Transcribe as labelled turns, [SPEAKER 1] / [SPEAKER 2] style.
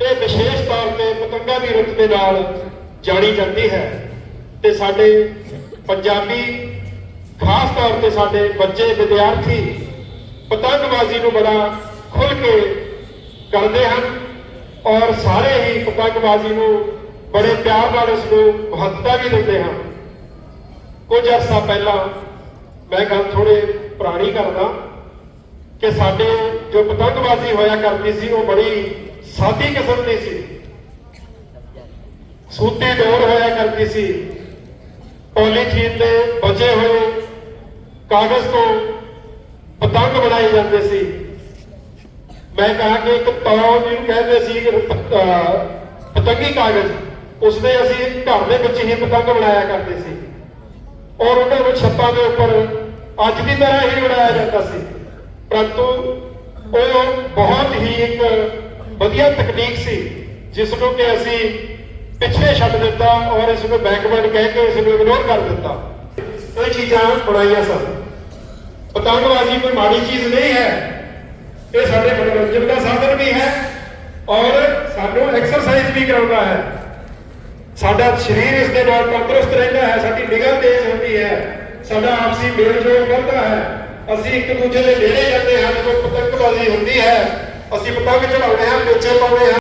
[SPEAKER 1] ਇਹ ਵਿਸ਼ੇਸ਼ ਤੌਰ ਤੇ ਪਤੰਗਾਂ ਦੀ ਰੁੱਤ ਦੇ ਨਾਲ ਜਾਣੀ ਜਾਂਦੀ ਹੈ ਤੇ ਸਾਡੇ ਪੰਜਾਬੀ ਖਾਸ ਤੌਰ ਤੇ ਸਾਡੇ ਬੱਚੇ, ਵਿਦਿਆਰਥੀ ਪਤੰਗਬਾਜ਼ੀ ਨੂੰ ਬੜਾ ਖੁੱਲ੍ਹ ਕੇ ਕਰਦੇ ਹਨ ਔਰ ਸਾਰੇ ਹੀ ਪਤੰਗਬਾਜ਼ੀ ਨੂੰ ਬੜੇ ਪਿਆਰ ਨਾਲ ਇਸ ਨੂੰ ਮਹੱਤਤਾ ਵੀ ਦਿੰਦੇ ਹਨ। ਕੁਝ ਅਰਸਾ ਪਹਿਲਾਂ ਮੈਂ ਗੱਲ ਥੋੜੇ ਪੁਰਾਣੀ ਕਰਦਾ ਕਿ ਸਾਡੇ ਜੋ ਪਤੰਗਬਾਜ਼ੀ ਹੋਇਆ ਕਰਦੀ ਸੀ, ਉਹ ਬੜੀ ਸਾਦੀ ਕਿਸਮ ਦੀ ਸੀ। ਸੂਤੀ ਦੌਰ ਹੋਇਆ ਕਰਦੀ ਸੀ। ਪੋਲੀਥੀਨ ਦੇ ਬਚੇ ਹੋਏ ਕਾਗਜ਼ ਤੋਂ ਪਤੰਗ ਬਣਾਏ ਜਾਂਦੇ ਸੀ। ਮੈਂ ਕਹਾ ਕਿ ਇੱਕ ਤੌਰ ਜਿਹਨੂੰ ਕਹਿੰਦੇ ਸੀ ਪਤੰਗੀ ਕਾਗਜ਼, ਉਸਦੇ ਅਸੀਂ ਘਰ ਦੇ ਵਿੱਚ ਹੀ ਪਤੰਗ ਬਣਾਇਆ ਕਰਦੇ ਸੀ। ਔਰ ਉਹਨਾਂ ਨੂੰ ਛੱਤਾਂ ਦੇ ਉੱਪਰ ਅੱਜ ਦੀ ਤਰ੍ਹਾਂ ਹੀ ਬਣਾਇਆ ਜਾਂਦਾ ਸੀ। ਪਰੰਤੂ ਉਹ ਬਹੁਤ ਹੀ ਇੱਕ ਵਧੀਆ ਤਕਨੀਕ ਸੀ ਜਿਸ ਨੂੰ ਕਿ ਅਸੀਂ ਪਿੱਛੇ ਛੱਡ ਦਿੱਤਾ ਔਰ ਇਸ ਨੂੰ ਬੈਕਵਰਡ ਕਹਿ ਕੇ ਇਸ ਨੂੰ ਇਗਨੋਰ ਕਰ ਦਿੱਤਾ। ਇਹ ਚੀਜ਼ਾਂ ਬਣਾਈਆਂ ਸਨ। ਪਤੰਗਬਾਜ਼ੀ ਕੋਈ ਮਾੜੀ ਚੀਜ਼ ਨਹੀਂ ਹੈ। ਇਹ ਸਾਡੇ ਮਨੋਰੰਜਨ ਦਾ ਸਾਧਨ ਵੀ ਹੈ ਔਰ ਸਾਨੂੰ ਐਕਸਰਸਾਈਜ਼ ਵੀ ਕਰਾਉਂਦਾ ਹੈ। ਸਾਡਾ ਸਰੀਰ ਇਸ ਦੇ ਨਾਲ ਤੰਦਰੁਸਤ ਰਹਿੰਦਾ ਹੈ, ਸਾਡੀ ਨਿਗਾਹ ਤੇਜ਼ ਹੁੰਦੀ ਹੈ। ਸਾਡਾ ਆਪਸੀ ਮੇਲ ਜੋਲ ਵੱਧਦਾ ਹੈ। ਅਸੀਂ ਇੱਕ ਦੂਜੇ ਦੇ ਨੇੜੇ ਜਾਂਦੇ ਹਨ ਜੋ ਪਤੰਗਬਾਜ਼ੀ ਹੁੰਦੀ ਹੈ। ਅਸੀਂ ਪਤੰਗ ਚੜਾਉਂਦੇ ਹਾਂ ਪੇਚੇ ਪਾਉਂਦੇ ਹਾਂ।